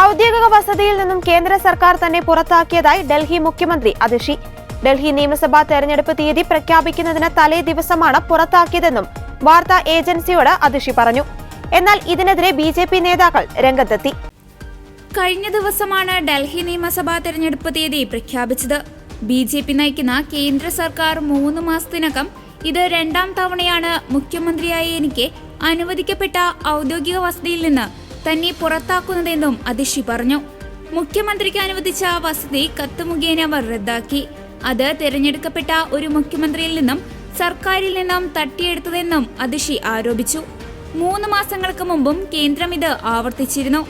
ഔദ്യോഗിക വസതിയിൽ നിന്നും കേന്ദ്ര സർക്കാർ തന്നെ പുറത്താക്കിയതായി ഡൽഹി മുഖ്യമന്ത്രി അതിഷി. ഡൽഹി നിയമസഭാ തെരഞ്ഞെടുപ്പ് തീയതി പ്രഖ്യാപിക്കുന്നതിന് തലേ ദിവസമാണ് പുറത്താക്കിയതെന്നും വാർത്താ ഏജൻസിയോട് അതിഷി പറഞ്ഞു. എന്നാൽ ഇതിനെതിരെ ബി ജെ പി നേതാക്കൾ രംഗത്തെത്തി. കഴിഞ്ഞ ദിവസമാണ് ഡൽഹി നിയമസഭാ തെരഞ്ഞെടുപ്പ് തീയതി പ്രഖ്യാപിച്ചത്. ബി ജെ പി നയിക്കുന്ന കേന്ദ്ര സർക്കാർ മൂന്ന് മാസത്തിനകം ഇത് രണ്ടാം തവണയാണ് മുഖ്യമന്ത്രിയായി എനിക്ക് അനുവദിക്കപ്പെട്ട ഔദ്യോഗിക വസതിയിൽ നിന്ന് തന്നെ പുറത്താക്കുന്നതെന്നും അതിഷി പറഞ്ഞു. മുഖ്യമന്ത്രിക്ക് അനുവദിച്ച വസതി കത്ത് മുഖേന അവർ റദ്ദാക്കി. അത് തിരഞ്ഞെടുക്കപ്പെട്ട ഒരു മുഖ്യമന്ത്രിയിൽ നിന്നും സർക്കാരിൽ നിന്നും തട്ടിയെടുത്തതെന്നും അതിഷി ആരോപിച്ചു. മൂന്ന് മാസങ്ങൾക്ക് മുമ്പും കേന്ദ്രം ഇത് ആവർത്തിച്ചിരുന്നു.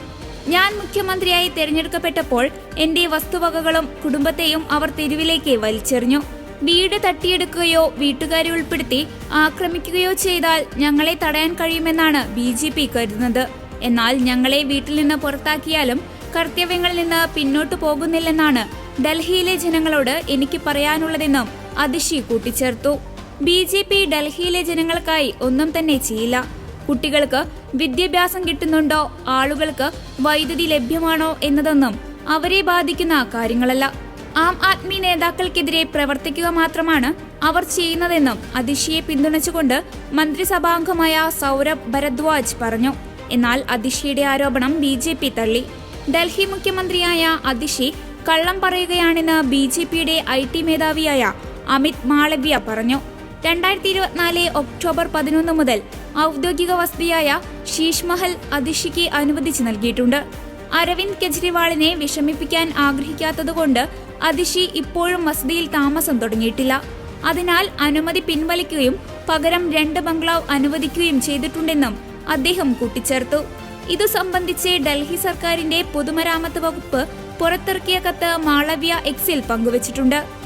ഞാൻ മുഖ്യമന്ത്രിയായി തിരഞ്ഞെടുക്കപ്പെട്ടപ്പോൾ എന്റെ വസ്തുവകകളും കുടുംബത്തെയും അവർ തെരുവിലേക്ക് വലിച്ചെറിഞ്ഞു. വീട് തട്ടിയെടുക്കുകയോ വീട്ടുകാരെ ഉൾപ്പെടുത്തി ആക്രമിക്കുകയോ ചെയ്താൽ ഞങ്ങളെ തടയാൻ കഴിയുമെന്നാണ് ബി കരുതുന്നത്. എന്നാൽ ഞങ്ങളെ വീട്ടിൽ നിന്ന് പുറത്താക്കിയാലും കർത്തവ്യങ്ങളിൽ നിന്ന് പിന്നോട്ടു പോകുന്നില്ലെന്നാണ് ഡൽഹിയിലെ ജനങ്ങളോട് എനിക്ക് പറയാനുള്ളതെന്നും അതിഷി കൂട്ടിച്ചേർത്തു. ബി ജെ പി ഡൽഹിയിലെ ജനങ്ങൾക്കായി ഒന്നും തന്നെ ചെയ്യില്ല. കുട്ടികൾക്ക് വിദ്യാഭ്യാസം കിട്ടുന്നുണ്ടോ? ആളുകൾക്ക് വൈദ്യുതി ലഭ്യമാണോ എന്നതൊന്നും അവരെ ബാധിക്കുന്ന കാര്യങ്ങളല്ല. ആം ആദ്മി നേതാക്കൾക്കെതിരെ പ്രവർത്തിക്കുക മാത്രമാണ് അവർ ചെയ്യുന്നതെന്നും അതിഷിയെ പിന്തുണച്ചുകൊണ്ട് മന്ത്രിസഭാംഗമായ സൗരഭ് ഭരദ്വാജ് പറഞ്ഞു. എന്നാൽ അതിഷിയുടെ ആരോപണം ബി ജെ പി തള്ളി. ഡൽഹി മുഖ്യമന്ത്രിയായ അതിഷി കള്ളം പറയുകയാണെന്ന് ബി ജെ പിയുടെ ഐ ടി മേധാവിയായ അമിത് മാളവ്യ പറഞ്ഞു. രണ്ടായിരത്തി ഇരുപത്തിനാല് ഒക്ടോബർ പതിനൊന്ന് മുതൽ ഔദ്യോഗിക വസതിയായ ശീഷ് മഹൽ അതിഷിക്ക് അനുവദിച്ചു നൽകിയിട്ടുണ്ട്. അരവിന്ദ് കെജ്രിവാളിനെ വിഷമിപ്പിക്കാൻ ആഗ്രഹിക്കാത്തതുകൊണ്ട് അതിഷി ഇപ്പോഴും വസതിയിൽ താമസം തുടങ്ങിയിട്ടില്ല. അതിനാൽ അനുമതി പിൻവലിക്കുകയും പകരം രണ്ട് ബംഗ്ലാവ് അനുവദിക്കുകയും ചെയ്തിട്ടുണ്ടെന്നും അദ്ദേഹം കൂട്ടിച്ചേർത്തു. ഇതു സംബന്ധിച്ച് ഡൽഹി സർക്കാരിന്റെ പൊതുമരാമത്ത് വകുപ്പ് പുറത്തിറക്കിയ കത്ത് മാളവ്യ എക്സിൽ പങ്കുവച്ചിട്ടുണ്ട്.